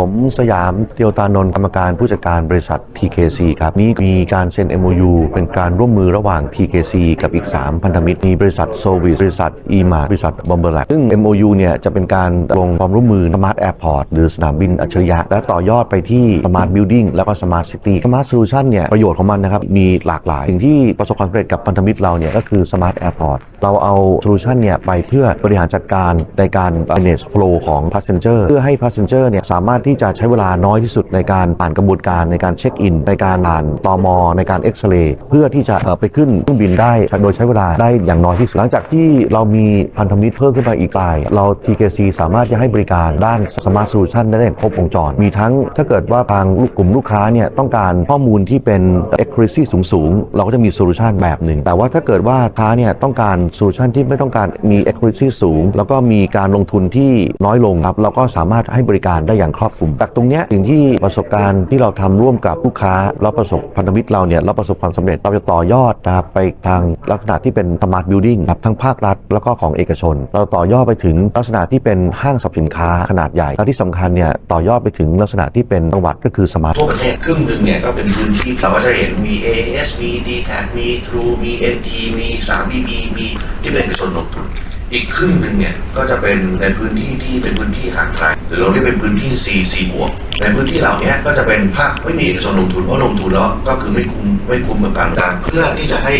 ผมสยามเตียวตานนท์กรรมการผู้จัดการบริษัท TKC ครับ นี่มีการเซ็น MOU เป็นการร่วมมือระหว่าง TKC กับอีก 3 พันธมิตร มีบริษัทโซวิสบริษัท e m a r บริษัทบอมเบอร์แลซึ่ง MOU เนี่ยจะเป็นการลงความร่วมมือ Smart Airport หรือสนามบินอัจฉริยะ และต่อยอดไปที่ Smart Building แล้วก็ Smart City Smart Solution เนี่ยประโยชน์ของมันนะครับมีหลากหลายสิ่งที่ประสบความสำเร็จกับพันธมิตรเราเนี่ยก็คือ Smart Airport เราเอาโซลูชันเนี่ยไปเพื่อบริหารจัดการในการ manage flow ของ passenger เพื่อให้ passenger เนี่ยสามารถที่จะใช้เวลาน้อยที่สุดในการผ่านกระบวนการในการเช็คอิน ในการผ่านตอมในการเอ็กซเรย์เพื่อที่จะไปขึ้นเครื่องบินได้ โดยใช้เวลาได้อย่างน้อยที่สุดหลังจากที่เรามีพันธมิตรเพิ่มขึ้นไปอีกราย เรา TKC สามารถจะให้บริการด้าน Smart Solution ได้อย่างครบวงจร มีทั้งถ้าเกิดว่าทางลูกกลุ่มลูกค้าเนี่ยต้องการข้อมูลที่เป็น accuracy สูงๆ เราก็จะมีโซลูชันแบบหนึ่ง แต่ว่าถ้าเกิดว่าลูกค้าเนี่ยต้องการโซลูชันที่ไม่ต้องการมี accuracy สูง แล้วก็มีการลงทุนที่น้อยลงครับเราก็สามารถให้บริการได้อย่างครอบคลุมจากตรงเนี้ยสิ่งที่ประสบการณ์ที่เราทำร่วมกับลูกค้าแล้วประสบพันธมิตรเราเนี่ยเราประสบความสำเร็จเราจะต่อยอดนะครับไปทางลักษณะที่เป็น smart building ครับทั้งภาครัฐ แล้วก็ของเอกชน เราต่อยอดไปถึงลักษณะที่เป็นห้างสรรพสินค้าขนาดใหญ่และที่สำคัญเนี่ยต่อยอดไปถึงลักษณะที่เป็นจังหวัดก็คือ smart ทั่วประเทศครึ่งหนึ่งเนี่ยก็เป็นพื้นที่เราก็จะเห็นมี AAS มี d t a c มี True มี NT มี 3BB มีที่เป็นเอกชนลงทุน อีกครึ่งหนึ่งเนี่ยก็จะเป็นในพื้นที่ที่เป็นพื้นที่ห่างไกลหรือเราเรียกเป็นพื้นที่ C C บวกในพื้นที่เหล่านี้ก็จะเป็นภาคไม่มีเอกชนลงทุนเพราะลงทุนแล้วก็คือไม่คุ้มไม่คุ้มกับการการเพื่อที่จะให้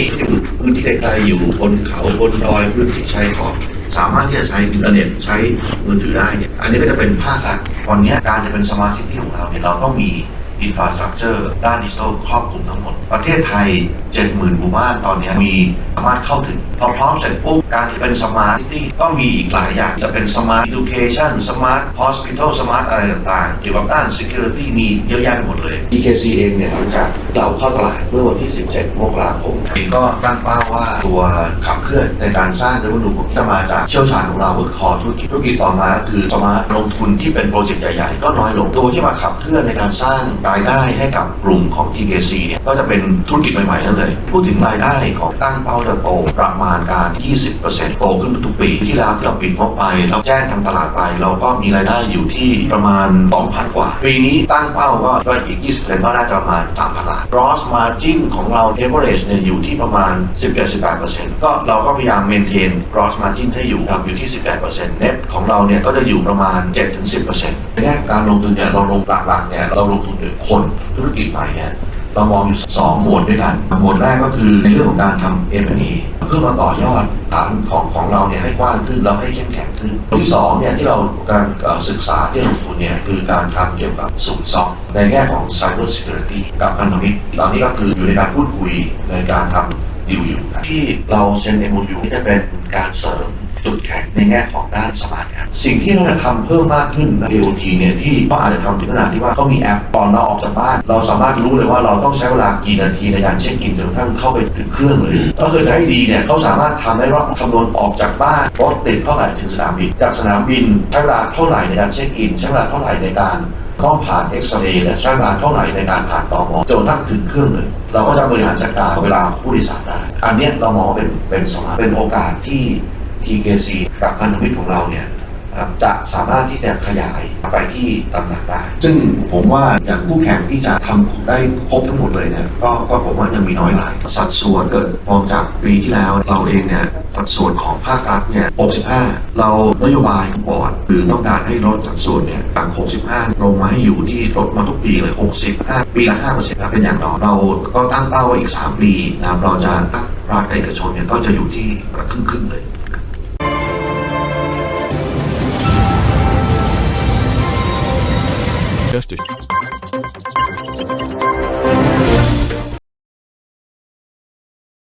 พื้นที่ไกลๆอยู่บนเขาบนดอยพื้นที่ชายขอบสามารถที่จะใช้อินเทอร์เน็ตใช้มือถือได้เนี่ยอันนี้ก็จะเป็นภาครัฐตอนนี้การจะเป็นสมาร์ทซิตี้ของเราเนี่ยเราต้องมี อินฟราสตรักเจอร์ด้านดิจิทัลครอบคลุมทั้งหมด ประเทศไทย 70,000หมู่บ้านตอนนี้มีสามารถเข้าถึง พอพร้อมเสร็จปุ๊บการจะเป็นสมาร์ทซิตี้ก็มีอีกหลายอย่าง จะเป็นสมาร์ท e d u c a t i o n สมาร์ท hospital สมาร์ทอะไรต่างๆ เกี่ยวกับด้าน security มีเยอะแยะไปหมดเลย EKC เองเนี่ยหลังจากเราเข้าตลาดเมื่อวันที่ 17 มกราคมเองก็ตั้งเป้าว่าตัวขับเคลื่อนในการสร้างเรเวนูจะมาจากเชี่ยวชาญของเราบนคอธุรกิจธุรกิจต่อมาคือสมาร์ทลงทุนที่เป็นโปรเจกต์ใหญ่ๆ ก็น้อยลงตัวที่มาขับเคลื่อนในการสร้างรายได้ให้กับกลุ่มของ TKC เนี่ยก็จะเป็นธุรกิจใหม่ๆนั่นเลย พูดถึงรายได้ของตั้งเป้าจะโตประมาณการ 20%โตขึ้นทุกปีที่แล้วที่เราปิดงบไปเราแจ้งทางตลาดไป เราก็มีรายได้อยู่ที่ประมาณ 2,000 กว่า ปีนี้ตั้งเป้าก็ก็อีก 20%ก็น่าจะประมาณ 3,000ล้าน gross margin ของเรา average เนี่ยอยู่ที่ประมาณ 17-18%ก็เราก็พยายาม maintain gross margin ให้อยู่ครับอยู่ที่ 18% net ของเราเนี่ยก็จะอยู่ประมาณ 7-10%ในแง่การลงทุนเนี่ยเราลงหลักๆเนี่ยเราลงทุนด้วยคนธุรกิจใหม่เนี่ยเรามองอยู่สองหมวดด้วยกันหมวดแรกก็คือในเรื่องของการทำ M&A เพื่อมาต่อยอดฐานของของเราเนี่ยให้กว้างขึ้นแล้วให้เข้มแข็งขึ้นตัวที่สองเนี่ยที่เราการศึกษาที่ลงทุนเนี่ยคือการทำเกี่ยวกับสูตรซอกในแง่ของ Cyber Security กับพันธมิตรตอนนี้ก็คืออยู่ในการพูดคุยในการทำดีลอยู่ที่เราเซ็น MOU ที่จะเป็นการเสริม จุดแข็งในแง่ของด้านสมาร์ทแอปสิ่งที่เราจะทำเพิ่มมากขึ้นใน IoT เนี่ยที่ก็อาจจะทำถึงขนาดที่ว่าเขามีแอปตอนเราออกจากบ้าน เราสามารถรู้เลยว่าเราต้องใช้เวลากี่นาทีในการเช็คอินจนกระทั่งเข้าไปถึงเครื่องเลยก็คือจะให้ดีเนี่ยเขาสามารถทำได้ว่าคำนวณออกจากบ้านรถติดเท่าไหร่ถึงสนามบินจากสนามบินใช้เวลาเท่าไหร่ในการเช็คอินใช้เวลาเท่าไหร่ในการต้องผ่านเอ็กซเรย์และใช้เวลาเท่าไหร่ในการผ่านตอมอจนกระทั่งถึงเครื่องเลย เราก็จะบริหารจัดการเวลาผู้โดยสารได้ อันนี้เรามองเป็นเป็นสมาเป็นโอกาสที่ TKC กับพันธมิตรของเราเนี่ยจะสามารถที่จะขยายไปที่ตำหนักได้ ซึ่งผมว่าอย่างคู่แข่งที่จะทำได้ครบทั้งหมดเลยเนี่ยก็ก็ผมว่ายังมีน้อยหลาย สัดส่วนเกิดมองจากปีที่แล้วเราเองเนี่ยสัดส่วนของภาครัฐเนี่ย 65 เรานโยบายบอร์ดคือต้องการให้ลดสัดส่วนเนี่ยจาก65 ลงมาให้อยู่ที่ลดมาทุกปีเลย 65 ปีละ5%นะเป็นอย่างน้อยเราก็ตั้งเป้าไว้อีก 3 ปีนะเราจะภาครัฐกับเอกชนเนี่ยก็จะอยู่ที่ครึ่งๆเลย